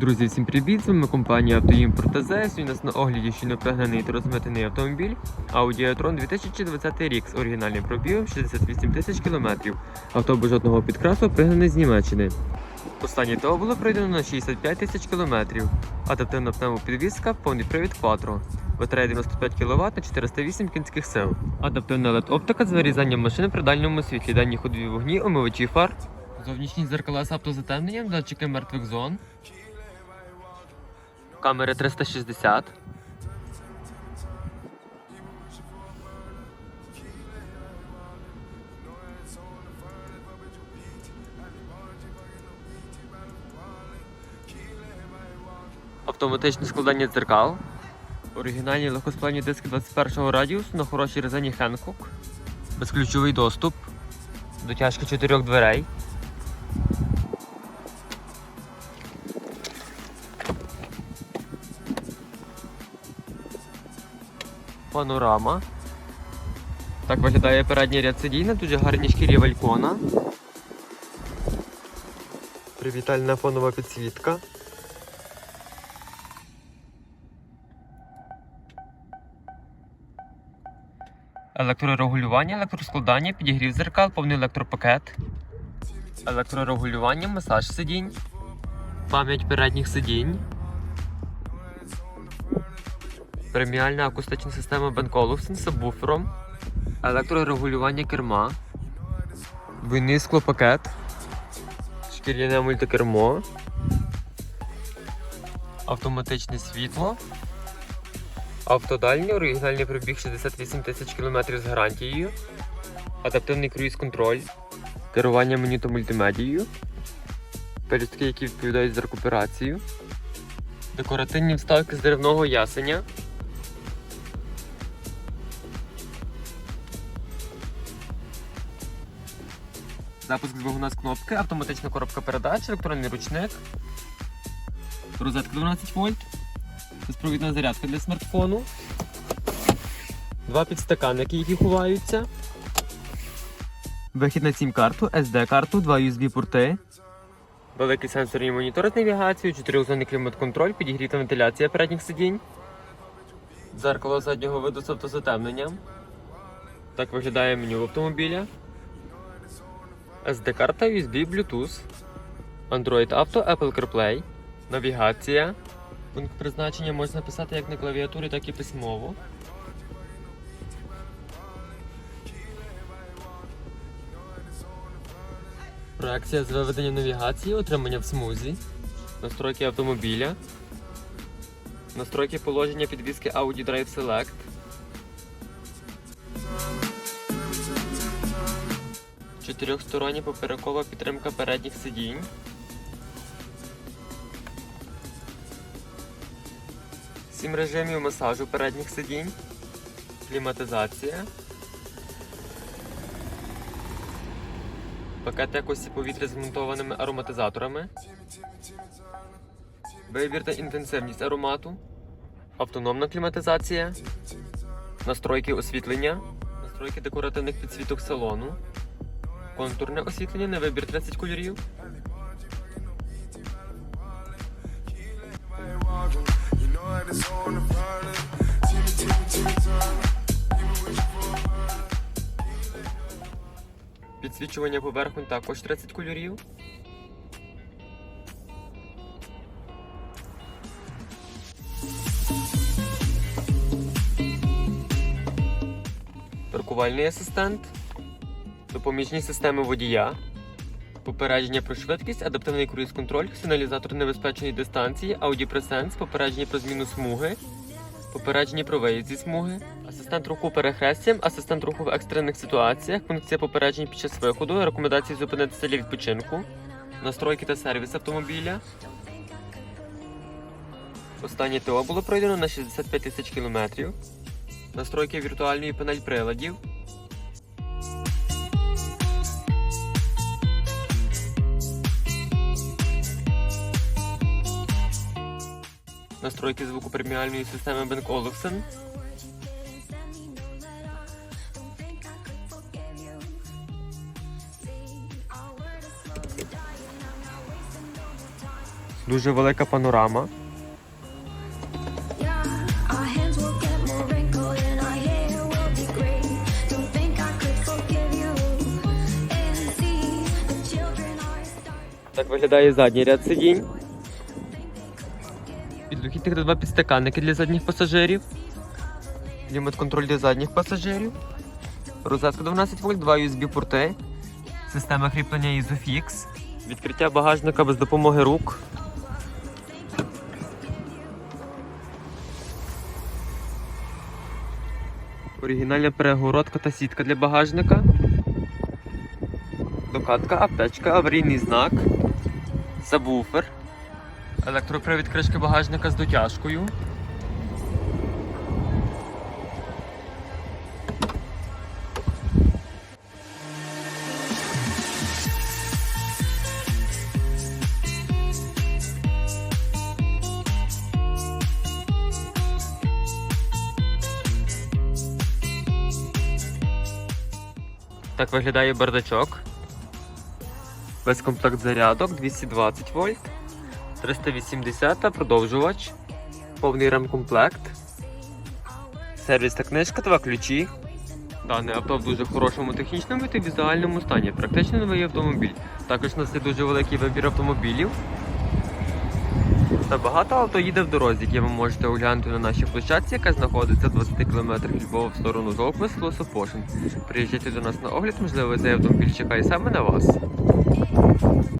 Друзі, всім привіт! З вами компанія Автоімпорт ТЗ. Сьогодні у нас на огляді щойно пригнаний та розмитений автомобіль Audi e-tron 2020 рік з оригінальним пробігом 68 тисяч кілометрів. Авто без жодного підкрасу пригнаний з Німеччини. Останнє ТО було пройдено на 65 тисяч кілометрів. Адаптивна пневмопідвізка, повний привід Quattro. Батарея 95 кВт на 408 кінських сил. Адаптивна LED-оптика з вирізанням машини при дальньому світлі, дані ходові вогні, омивачі фар. Зовнішні зеркала з автозатемненням, датчики мертвих зон. Камери 360. Автоматичне складання дзеркал. Оригінальні легкосплавні диски 21-го радіусу на хорошій резині Hankook. Безключовий доступ. Дотяжка чотирьох дверей. Панорама. Так виглядає передній ряд сидінь на дуже гарній шкірі валькона. Привітальна фонова підсвітка. Електрорегулювання, електроскладання, підігрів зеркал, повний електропакет. Електрорегулювання, масаж сидінь. Пам'ять передніх сидінь. Преміальна акустична система Olufsen з сабвуфером, електрорегулювання керма, двойний склопакет, шкіряне мультикермо, автоматичне світло, автодальні, оригінальний пробіг 68 тисяч кілометрів з гарантією, адаптивний круїз-контроль, керування меню та мультимедією, пелюстки, які відповідають за рекуперацію, декоративні вставки з деревного ясеня. Запуск двигуна з кнопки, автоматична коробка передач, електронний ручник, розетка 12 вольт, безпровідна зарядка для смартфону, два підстаканники, які ховаються, вихід на сім-карту, SD-карту, два USB-порти, великий сенсорний монітор з навігацією, 4 клімат-контроль, підігріта вентиляція передніх сидінь, дзеркало заднього виду з автозатемненням. Так виглядає меню автомобіля. SD-карта, USB, Bluetooth, Android Auto, Apple CarPlay, навігація. Пункт призначення можна писати як на клавіатурі, так і письмово. Проекція з виведенням навігації, отримання в смузі, настройки автомобіля, настройки положення підвіски Audi Drive Select. Чотирьохстороння поперекова підтримка передніх сидінь. Сім режимів масажу передніх сидінь. Кліматизація. Пакет якості повітря з змонтованими ароматизаторами. Вибір та інтенсивність аромату. Автономна кліматизація. Настройки освітлення. Настройки декоративних підсвіток салону. Контурне освітлення на вибір 30 кольорів. Підсвічування поверхонь також 30 кольорів. Паркувальний асистент допоміжні системи водія, попередження про швидкість, адаптивний круїз-контроль, сигналізатор небезпечної дистанції, Presence, попередження про зміну смуги, попередження про виїзд зі смуги, асистент руху перехрестям, асистент руху в екстрених ситуаціях, функція попереджень під час виходу, рекомендації зупинитися для відпочинку, настройки та сервіс автомобіля. Останнє ТО було пройдено на 65 тисяч кілометрів. Настройки віртуальної панель приладів, настройки звуку преміальної системи Bang Olufsen, Дуже велика панорама. Так виглядає задній ряд сидінь. Підлокітник та два підстаканники для задніх пасажирів. Клімат-контроль для задніх пасажирів. Розетка 12 вольт, два USB-порти. Система кріплення Isofix. Відкриття багажника без допомоги рук. Оригінальна перегородка та сітка для багажника. Докатка, аптечка, аварійний знак, сабвуфер, електропривід кришки багажника з дотяжкою. Так виглядає бардачок. Весь комплект зарядок 220 вольт, 380 продовжувач, повний ремкомплект, сервісна книжка, два ключі. Дане авто в дуже хорошому технічному та візуальному стані. Практично новий автомобіль. Також у нас є дуже великий вибір автомобілів. Та багато авто їде в дорозі, які ви можете оглянути на нашій площадці, яка знаходиться 20 км Львова в сторону Золопис, Лосопошин. Приїжджайте до нас на огляд, можливо, цей автомобіль чекає саме на вас.